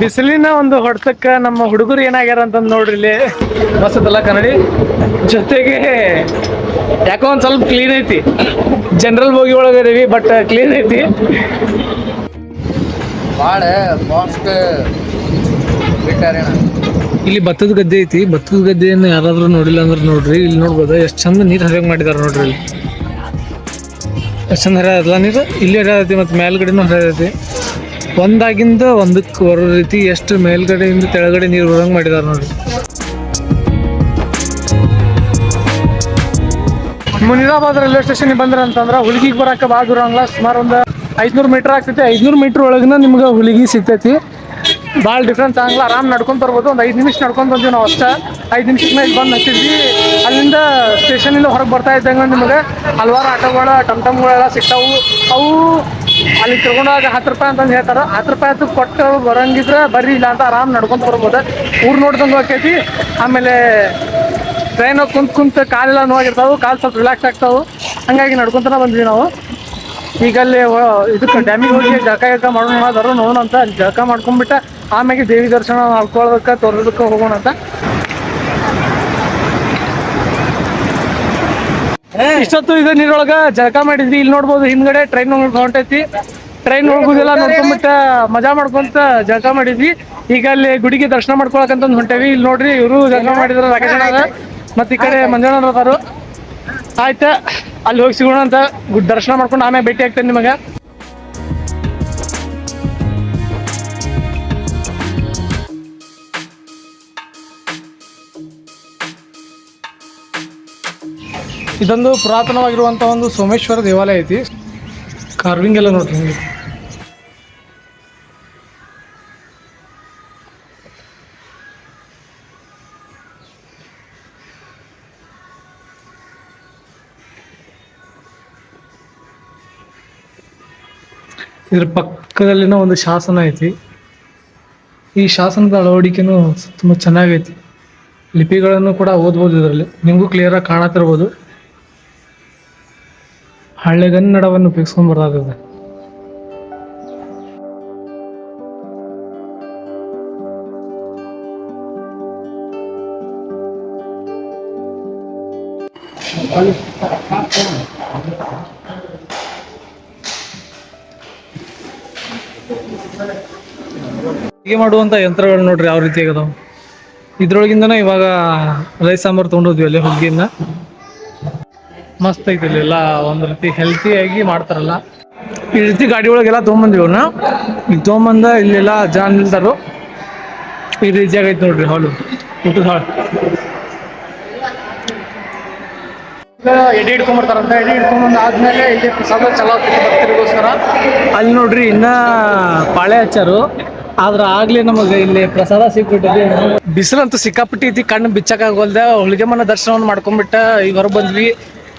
ಬಿಸಿಲಿನ ಒಂದು ಹೊಡೆತಕ್ಕ ನಮ್ಮ ಹುಡುಗರು ಏನಾಗ್ಯಾರ ಅಂತ ನೋಡ್ರಿ ಇಲ್ಲಿ. ಮಸ್ತದಲ್ಲ ಕನ್ನಡಿ. ಜೊತೆಗೆ ಯಾಕೋ ಒಂದು ಸ್ವಲ್ಪ ಕ್ಲೀನ್ ಐತಿ. ಜನರಲ್ ಬೋಗಿ ಒಳಗದೀವಿ ಬಟ್ ಕ್ಲೀನ್ ಐತಿ. ಭಾಳ ಇಲ್ಲಿ ಭತ್ತದ ಗದ್ದೆ ಐತಿ. ಭತ್ತದ ಗದ್ದೆಯನ್ನು ಯಾರಾದ್ರೂ ನೋಡಿಲ್ಲ ಅಂದ್ರೆ ನೋಡ್ರಿ. ಇಲ್ಲಿ ನೋಡ್ಬೋದು? ಎಷ್ಟು ಚಂದ ನೀರು ಹರಿಯೋಗ್ ಮಾಡಿದಾರೆ ನೋಡ್ರಿ ಇಲ್ಲಿ. ಎಷ್ಟು ಚಂದ ಹರಿಯಲ್ಲ ನೀರು? ಇಲ್ಲಿ ಹರಿಯತೈತಿ ಮತ್ತು ಮೇಲ್ಗಡೆನೂ ಹರಿಯತೈತಿ ಒಂದಾಗಿಂದ ಒಂದಕ್ಕೆ ಬರೋ ರೀತಿ ಎಷ್ಟು ಮೇಲ್ಗಡೆಯಿಂದ ಕೆಳಗಡೆ ನೀರು ಬರೋಂಗೆ ಮಾಡಿದಾರೆ ನೋಡಿ. ಮುನಿರಾಬಾದ್ ರೈಲ್ವೆ ಸ್ಟೇಷನ್ ಬಂದ್ರೆ ಅಂತಂದ್ರೆ ಹುಲಿಗಿಗೆ ಬರಕ್ಕೆ ಭಾಳ ದೂರ ಆಗಲ್ಲ ಸುಮಾರು ಒಂದು ಐದುನೂರು ಮೀಟರ್ ಆಗ್ತೈತಿ. ಐದ್ನೂರು ಮೀಟರ್ ಒಳಗಿನ ನಿಮ್ಗೆ ಹುಲಿಗಿ ಸಿಗ್ತೈತಿ. ಭಾಳ ಡಿಫ್ರೆನ್ಸ್ ಆಗಲ್ಲ, ಆರಾಮ್ ನಡ್ಕೊಂಡು ಬರ್ಬೋದು. ಒಂದು ಐದು ನಿಮಿಷ ನಡ್ಕೊಂಡು ಬಂದ್ವಿ ನಾವು ಅಷ್ಟೇ. ಐದು ನಿಮಿಷಕ್ಕೆ ಮೇಲೆ ಬಂದು ಹಚ್ಚಿದ್ವಿ. ಅಲ್ಲಿಂದ ಸ್ಟೇಷನಿಂದ ಹೊರಗೆ ಬರ್ತಾ ಇದ್ದಂಗೆ ನಿಮಗೆ ಹಲವಾರು ಆಟೋಗಳು ಟಮ್ಟಮ್ಗಳೆಲ್ಲ ಟಮ್ಗಳೆಲ್ಲ ಸಿಗ್ತಾವು. ಅವು ಅಲ್ಲಿ ತಗೊಂಡಾಗ ಹತ್ತು ರೂಪಾಯಿ ಅಂತಂದು ಹೇಳ್ತಾರೆ. ಹತ್ತು ರೂಪಾಯಿ ಅದು ಕೊಟ್ಟು ಬರಂಗಿದ್ರೆ ಬರ್ರಿ, ಇಲ್ಲ ಅಂತ ಆರಾಮ್ ನಡ್ಕೊಂತ ಬರ್ಬೋದು. ಊರು ನೋಡ್ದಂಗೆ ಹೋಗ್ತೈತಿ ಆಮೇಲೆ ಟ್ರೈನ್ ಕುಂತ್ ಕುಂತ ಕಾಲೆಲ್ಲ ನೋವಾಗಿರ್ತಾವೆ. ಕಾಲು ಸ್ವಲ್ಪ ರಿಲ್ಯಾಕ್ಸ್ ಆಗ್ತಾವೆ. ಹಂಗಾಗಿ ನಡ್ಕೊಂತನ ಬಂದ್ವಿ ನಾವು. ಈಗ ಅಲ್ಲಿ ಇದಕ್ಕೆ ಡ್ಯಾಮಿಗೆ ಹೋಗಿ ಜಳಕ ಗಿಳಕ ಮಾಡೋಣ, ನೋಡೋಣ ಅಂತ ಜಳಕ ಮಾಡ್ಕೊಂಡ್ಬಿಟ್ಟ ಆಮೇಲೆ ದೇವಿ ದರ್ಶನ ಮಾಡ್ಕೊಳ್ಳೋದಕ್ಕೆ ತೋರೋದಕ್ಕೆ ಹೋಗೋಣ ಅಂತ. ಇಷ್ಟೊತ್ತು ಇದು ನೀರೊಳಗ ಜಳಕ ಮಾಡಿದ್ವಿ ಇಲ್ಲಿ ನೋಡ್ಬೋದು ಹಿಂದ್ಗಡೆ ಟ್ರೈನ್ ಹೊಂಟೈತಿ. ಟ್ರೈನ್ ಹೋಗುದಿಲ್ಲ ನೋಡ್ಕೊಂಡ್ಬಿಟ್ಟ ಮಜಾ ಮಾಡ್ಕೊಂತ ಜಳಕ ಮಾಡಿದ್ವಿ. ಈಗ ಅಲ್ಲಿ ಗುಡಿಗೆ ದರ್ಶನ ಮಾಡ್ಕೊಳಕಂತ ಹೊಂಟೇವಿ. ಇಲ್ಲಿ ನೋಡ್ರಿ ಇವರು ಜಳಕ ಮಾಡಿದ್ರು ರಾಕೇಶ್. ಮತ್ತ್ ಈ ಕಡೆ ಮಂಜಣ್ಣ ಅದಾರು ಆಯ್ತಾ? ಅಲ್ಲಿ ಹೋಗಿ ಸಿಗೋಣ ಅಂತ ಗುಡ್ ದರ್ಶನ ಮಾಡ್ಕೊಂಡು ಆಮೇಲೆ ಭೇಟಿ ಆಗ್ತೇನೆ ನಿಮಗೆ. ಇದೊಂದು ಪುರಾತನವಾಗಿರುವಂತಹ ಒಂದು ಸೋಮೇಶ್ವರ ದೇವಾಲಯ ಐತಿ. ಕಾರ್ವಿಂಗ್ ಎಲ್ಲ ನೋಡ್ರಿ ಹಿಂಗೆ. ಇದ್ರ ಪಕ್ಕದಲ್ಲಿನ ಒಂದು ಶಾಸನ ಐತಿ. ಈ ಶಾಸನದ ಅಳವಡಿಕೆನೂ ತುಂಬ ಚೆನ್ನಾಗೈತಿ. ಲಿಪಿಗಳನ್ನು ಕೂಡ ಓದ್ಬೋದು ಇದರಲ್ಲಿ. ನಿಮಗೂ ಕ್ಲಿಯರಾಗಿ ಕಾಣತಿರ್ಬೋದು ಹಳ್ಳೆಗನ್ನಡವನ್ನು ಉಪಯೋಗಿಸ್ಕೊಂಡ್ ಬರ್ದಾಗಿದೆ ಅಡುಗೆ ಮಾಡುವಂತ ಯಂತ್ರಗಳು ನೋಡ್ರಿ ಯಾವ ರೀತಿ ಆಗದಾವ ಇದ್ರೊಳಗಿಂದನೇ ಇವಾಗ ರೈಸ್ ಸಾಂಬಾರ್ ತೊಗೊಂಡೋದ್ವಿ ಅಲ್ಲಿ ಹುಗ್ಗಿನ ಮಸ್ತ್ ಐತಿ ಇಲ್ಲೆಲ್ಲ ಒಂದು ರೀತಿ ಹೆಲ್ತಿಯಾಗಿ ಮಾಡ್ತಾರಲ್ಲ. ಈ ರೀತಿ ಗಾಡಿ ಒಳಗೆಲ್ಲ ತೊಗೊಂಬಂದ್ವಿ ಅವ್ರನ್ನ ಈಗ ತೊಗೊಂಬಂದ ಇಲ್ಲೆಲ್ಲ ಜನ ನಿಲ್ತಾರು. ಈ ರೀತಿ ಐತಿ ನೋಡ್ರಿ ಹಾಲು ಊಟದ ಹಾಳು ಎಡೆ ಹಿಡ್ಕೊಂಬರ್ತಾರಂತ ಎಡೆ ಹಿಡ್ಕೊಂಬಂದು ಆದ್ಮೇಲೆ ಇಲ್ಲಿ ಪ್ರಸಾದ ಚಲೋ ಭಕ್ತರಿಗೋಸ್ಕರ. ಅಲ್ಲಿ ನೋಡ್ರಿ ಇನ್ನ ಪಾಳೆ ಹಚ್ಚಾರು. ಆದ್ರ ಆಗ್ಲಿ ನಮಗೆ ಇಲ್ಲಿ ಪ್ರಸಾದ ಸಿಕ್ಬಿಟ್ಟಿದೆ. ಬಿಸಿಲಂತೂ ಸಿಕ್ಕಾಪಟ್ಟಿ ಐತಿ ಕಣ್ಣು ಬಿಚ್ಚಕ್ಕಾಗೋಲ್ದ ಹುಳಿಗೆಮ್ಮನ ದರ್ಶನವನ್ನು ಮಾಡ್ಕೊಂಡ್ಬಿಟ್ಟ ಈಗ ಹೊರಗೆ ಬಂದ್ವಿ.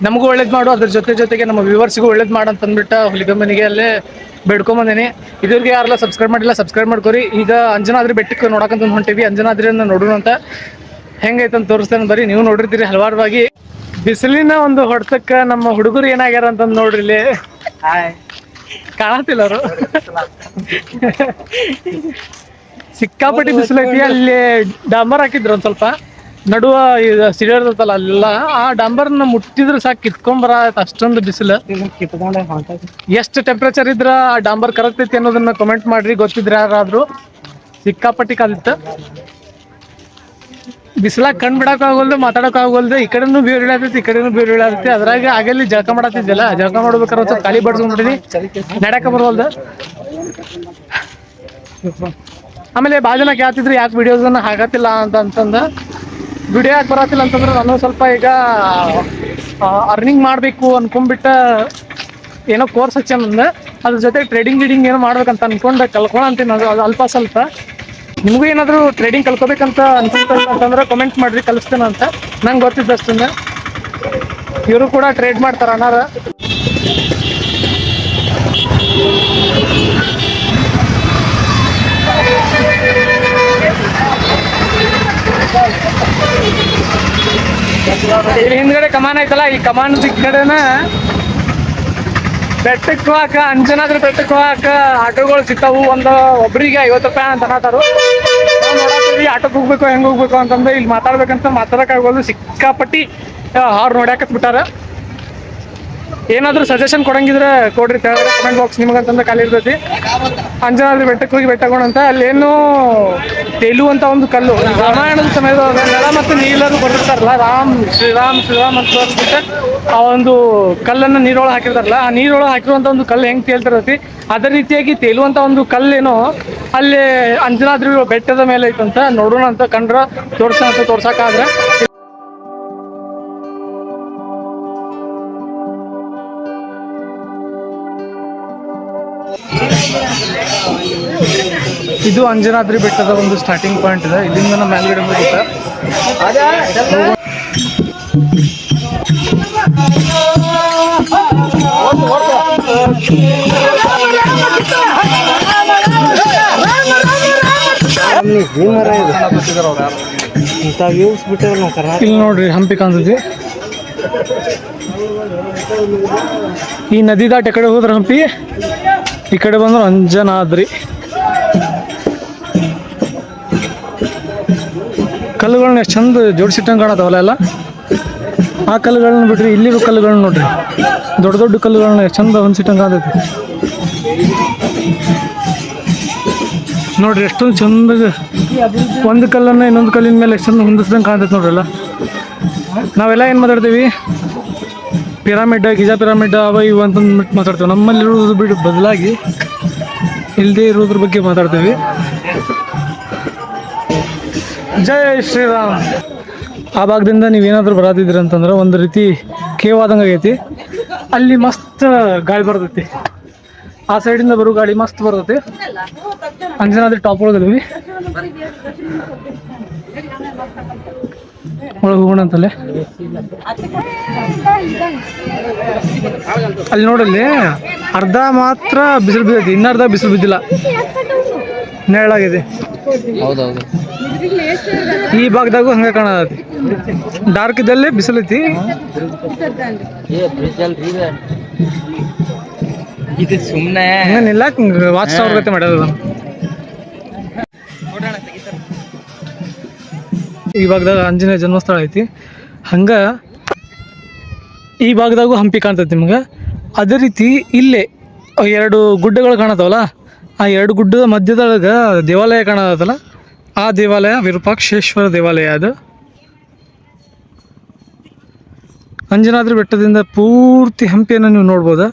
ನಮಗೂ ಒಳ್ಳೇದು ಮಾಡು ಅದ್ರ ಜೊತೆ ಜೊತೆಗೆ ನಮ್ಮ ವ್ಯೂವರ್ಸ್ಗೂ ಒಳ್ಳೇದು ಮಾಡು ಅಂತ ಅಂದ್ಬಿಟ್ಟು ಹುಲಿಗಮ್ಮನಿಗೆ ಅಲ್ಲೇ ಬೇಡ್ಕೊಂಬಂದಿನಿ. ಇದ್ರಿಗೆ ಯಾರೆಲ್ಲ ಸಬ್ಸ್ಕ್ರೈಬ್ ಮಾಡಿಲ್ಲ ಸಬ್ಸ್ಕ್ರೈಬ್ ಮಾಡ್ಕೊರಿ. ಈಗ ಅಂಜನಾದ್ರಿ ಬೆಟ್ಟಕ್ಕೆ ನೋಡಕಂತ ಹೊಂಟೀವಿ. ಅಂಜನಾದ್ರಿಯನ್ನು ನೋಡೋಣ ಅಂತ ಹೆಂಗೈತೆ ಅಂತ ತೋರಿಸ್ತೇನೆ ಬರೀ ನೀವು ನೋಡಿರ್ತೀರಿ ಹಲವಾರವಾಗಿ. ಬಿಸಿಲಿನ ಒಂದು ಹೊಡೆತಕ್ಕೆ ನಮ್ಮ ಹುಡುಗರು ಏನಾಗ್ಯಾರ ಅಂತ ನೋಡ್ರಿ ಇಲ್ಲಿ. ಕಾಣತಿಲ್ಲ ಅವರು. ಸಿಕ್ಕಾಪಟ್ಟಿ ಬಿಸಿಲೈತಿ ಅಲ್ಲಿ ಡಾಂಬರ್ ಹಾಕಿದ್ರು ಒಂದು ಸ್ವಲ್ಪ. ನಡುವ ಸಿಡಿಯರ್ತಲ್ಲ ಅಲ್ಲೆಲ್ಲ ಆ ಡಾಂಬರ್ನ ಮುಟ್ಟಿದ್ರೆ ಸಾಕು ಕಿತ್ಕೊಂಬರ ಅಷ್ಟೊಂದು ಬಿಸಿಲು. ಎಷ್ಟು ಟೆಂಪ್ರೇಚರ್ ಇದ್ರ ಆ ಡಾಂಬರ್ ಕರಗ್ತೈತಿ ಅನ್ನೋದನ್ನ ಕಮೆಂಟ್ ಮಾಡ್ರಿ ಗೊತ್ತಿದ್ರೆ ಯಾರಾದ್ರೂ. ಸಿಕ್ಕಾಪಟ್ಟಿ ಕಾದಿತ್ತು ಬಿಸಿಲಾಗ ಕಣ್ ಬಿಡಕ್ ಆಗೋಲ್ದು ಮಾತಾಡಕ್ ಆಗೋಲ್ದು ಈ ಕಡೆನೂ ಬೇರೆ ಇಳತೈತಿ ಈ ಕಡೆನೂ ಬೇರು ಅದ್ರಾಗ ಆಗಲ್ಲಿ ಜಳಕ ಮಾಡತ್ತಿದ್ದಿಲ್ಲ ಜಳಕ ಮಾಡ್ಬೇಕಾರ ಒಂದ್ ಸ್ವಲ್ಪ ಖಾಲಿ ಬಡ್ಸ್ಕೊಂಡ್ಬಿಟ್ಟಿನಿ ನಡಕ ಬರೋಲ್ದು ಆಮೇಲೆ ಭಾಳ ಜನ ಕೇಳ್ತಿದ್ರು ಯಾಕೆ ವಿಡಿಯೋಸನ್ನ ಹಾಕತ್ತಿಲ್ಲ ಅಂತ ಅಂತಂದ. ವಿಡಿಯೋ ಯಾಕೆ ಬರತ್ತಿಲ್ಲ ಅಂತಂದ್ರೆ ನಾನು ಸ್ವಲ್ಪ ಈಗ ಅರ್ನಿಂಗ್ ಮಾಡಬೇಕು ಅನ್ಕೊಂಡ್ಬಿಟ್ಟ ಏನೋ ಕೋರ್ಸ್ ಹಚ್ಚಂದ ಅದ್ರ ಜೊತೆ ಟ್ರೇಡಿಂಗ್ ಗೀಡಿಂಗ್ ಏನೋ ಮಾಡ್ಬೇಕಂತ ಅನ್ಕೊಂಡು ಕಲ್ಕೊಳ ಅಂತೀನಿ ಅದು ಅದು ಅಲ್ಪ ಸ್ವಲ್ಪ. ನಿಮಗೂ ಏನಾದರೂ ಟ್ರೇಡಿಂಗ್ ಕಲ್ಕೋಬೇಕಂತ ಅನ್ಸುತ್ತಲ್ಲ ಅಂತಂದ್ರೆ ಕಮೆಂಟ್ ಮಾಡಿರಿ, ಕಲಿಸ್ತೇನೆ ಅಂತ. ನಂಗೆ ಗೊತ್ತಿದ್ದಷ್ಟನ್ನ ಇವರು ಕೂಡ ಟ್ರೇಡ್ ಮಾಡ್ತಾರೆ ಅನಾರ. ಇಲ್ಲಿ ಹಿಂದ್ಗಡೆ ಕಮಾನ್ ಐತಲ್ಲ, ಈ ಕಮಾನ್ ಈ ಕಡೆನ ಬೆಟ್ಟಕ್ಕೆ ಹೋಗಾಕ, ಅಂಜನಾದ್ರಿ ಬೆಟ್ಟಕ್ಕೆ ಹೋಗಾಕ ಆಟೋಗಳು ಸಿಗ್ತಾವು. ಒಂದು ಒಬ್ಬರಿಗೆ ಐವತ್ತು ರೂಪಾಯಿ ಅಂತ ಅನ್ನತಾರು ನೋಡಿ ಆಟೋಕ್ ಹೋಗ್ಬೇಕು, ಹೆಂಗೆ ಹೋಗ್ಬೇಕು ಅಂತಂದ್ರೆ ಇಲ್ಲಿ ಮಾತಾಡ್ಬೇಕಂತ ಮಾತಾಡೋಕ್ಕಾಗೋದು ಸಿಕ್ಕಾಪಟ್ಟಿ ಹಾರ್ ನೋಡ್ಯಾಕತ್ ಬಿಟ್ಟಾರ ಏನಾದರೂ ಸಜೆಷನ್ ಕೊಡಂಗಿದ್ರೆ ಕೊಡ್ರಿ ಕೆಳಗಡೆ ಕಮೆಂಟ್ ಬಾಕ್ಸ್ ನಿಮಗಂತಂದ್ರೆ ಖಾಲಿ ಇರ್ತೈತಿ. ಅಂಜನಾದ್ರಿ ಬೆಟ್ಟಕ್ಕೆ ಹೋಗಿ ಬೆಟ್ಟ ಅಂತ ಅಲ್ಲೇನು ಅಂತ ಒಂದು ಕಲ್ಲು. ರಾಮಾಯಣದ ಸಮಯದ ನೆಲ ಮತ್ತು ನೀಲರು ಬರ್ತಿರ್ತಾರಲ್ಲ ರಾಮ್, ಶ್ರೀರಾಮ್ ಶ್ರೀರಾಮ್ ಅಂತ ಬಂದ್ಬಿಟ್ಟು ಆ ಒಂದು ಕಲ್ಲನ್ನು ನೀರೊಳಗೆ ಹಾಕಿರ್ತಾರಲ್ಲ, ಆ ನೀರೊಳಗೆ ಹಾಕಿರುವಂಥ ಒಂದು ಕಲ್ಲು ಹೆಂಗೆ ತೇಲ್ತಿರತಿ ಅದೇ ರೀತಿಯಾಗಿ ತೇಲುವಂಥ ಒಂದು ಕಲ್ಲೇನೋ, ಅಲ್ಲಿ ಅಂಜನಾದ್ರಿ ಬೆಟ್ಟದ ಮೇಲೆ ಐತಂತ ನೋಡೋಣ ಅಂತ ಕಂಡ್ರ ತೋರ್ಸ ಅಂತ ತೋರ್ಸಕ್ಕಾದ್ರೆ ಇದು ಅಂಜನಾದ್ರಿ ಬೆಟ್ಟದ ಒಂದು ಸ್ಟಾರ್ಟಿಂಗ್ ಪಾಯಿಂಟ್ ಇದೆ. ಇಲ್ಲಿಂದ ನಮ್ಮ ಮೇಲ್ಗಡೆ ಇಲ್ಲಿ ನೋಡ್ರಿ ಹಂಪಿ ಕಾಣ್ತೈತಿ ಈ ನದಿ ದಾಟ ಕಡೆ ಹೋದ್ರ ಹಂಪಿ? ಈ ಕಡೆ ಬಂದ್ರೆ ಅಂಜನಾದ್ರಿ. ಕಲ್ಲುಗಳನ್ನ ಎಷ್ಟು ಚಂದ ಜೋಡಿಸಿಟ್ಟಂಗೆ ಕಾಣತ್ತವಲ್ಲ ಎಲ್ಲ? ಆ ಕಲ್ಲುಗಳನ್ನ ಬಿಟ್ರಿ, ಇಲ್ಲಿರೋ ಕಲ್ಲುಗಳನ್ನ ನೋಡ್ರಿ. ದೊಡ್ಡ ದೊಡ್ಡ ಕಲ್ಲುಗಳನ್ನ ಎಷ್ಟು ಚಂದ ಹೊಂದಿಸಿಟ್ಟಂಗೆ ಕಾಣ್ತೈತಿ ನೋಡ್ರಿ, ಎಷ್ಟೊಂದು ಚಂದ ಒಂದು ಕಲ್ಲನ್ನು ಇನ್ನೊಂದು ಕಲ್ಲಿನ ಮೇಲೆ ಎಷ್ಟು ಚಂದ ಹೊಂದಿಸ್ದಂಗೆ ಕಾಣ್ತೈತೆ ನೋಡ್ರಲ್ಲ ನಾವೆಲ್ಲ ಏನು ಮಾತಾಡ್ತೀವಿ? ಪಿರಾಮಿಡ್, ಗಿಜಾ ಪಿರಾಮಿಡ್ ಅವ ಇವು ಅಂತಂದ್ಬಿಟ್ಟು ಮಾತಾಡ್ತೇವೆ. ನಮ್ಮಲ್ಲಿರೋದು ಬಿಟ್ಟು ಬದಲಾಗಿ ಇಲ್ಲದೆ ಇರೋದ್ರ ಬಗ್ಗೆ ಮಾತಾಡ್ತೇವೆ. ಜೈ ಶ್ರೀರಾಮ್. ಆ ಭಾಗದಿಂದ ನೀವೇನಾದರೂ ಬರತ್ತಿದ್ರಿ ಅಂತಂದ್ರೆ ಒಂದು ರೀತಿ ಕೇವಾದಂಗೆ ಆಗೈತಿ. ಅಲ್ಲಿ ಮಸ್ತ್ ಗಾಳಿ ಬರ್ತೈತಿ. ಆ ಸೈಡಿಂದ ಬರೋ ಗಾಳಿ ಮಸ್ತ್ ಬರ್ತೈತಿ. ಅಂಜನಾದ್ರಿ ಟಾಪ್ ಒಳಗದೀವಿ. ಒಳಗೆ ಹೋಗೋಣ ಅಂತಲ್ಲೇ ಅಲ್ಲಿ ನೋಡಲ್ಲಿ ಅರ್ಧ ಮಾತ್ರ ಬಿಸಿಲು ಬಿದ್ದೈತಿ ಇನ್ನರ್ಧ ಬಿಸಿಲು ಬಿದ್ದಿಲ್ಲ. ನೆರಳಾಗಿದೆ. ಹೌದೌದು ಈ ಭಾಗದಾಗೂ ಹಂಗೆ ಕಾಣದ ಡಾರ್ಕ್ ಇದ್ದಲ್ಲೇ ಬಿಸಿಲೈತಿ. ಇದು ಸುಮ್ಮನೆ ಹಂಗೆ ನಿಲ್ಲಕ್ ವಾಚ್ ಟವರ್ ಗತೆ ಮಾಡ್ಯಾರ ಈ ಭಾಗದಾಗ ಆಂಜನೇಯ ಜನ್ಮಸ್ಥಳ ಐತಿ. ಹಂಗ ಈ ಭಾಗದಾಗೂ ಹಂಪಿ ಕಾಣ್ತೈತಿ ನಿಮ್ಗೆ. ಅದೇ ರೀತಿ ಇಲ್ಲೇ ಎರಡು ಗುಡ್ಡಗಳು ಕಾಣತ್ತವಲ್ಲ ಆ ಎರಡು ಗುಡ್ಡದ ಮಧ್ಯದೊಳಗೆ ದೇವಾಲಯ ಕಾಣತಲ್ಲ ಆ ದೇವಾಲಯ ವಿರೂಪಾಕ್ಷೇಶ್ವರ ದೇವಾಲಯ ಅದು. ಅಂಜನಾದ್ರಿ ಬೆಟ್ಟದಿಂದ ಪೂರ್ತಿ ಹಂಪಿಯನ್ನು ನೀವು ನೋಡ್ಬೋದು?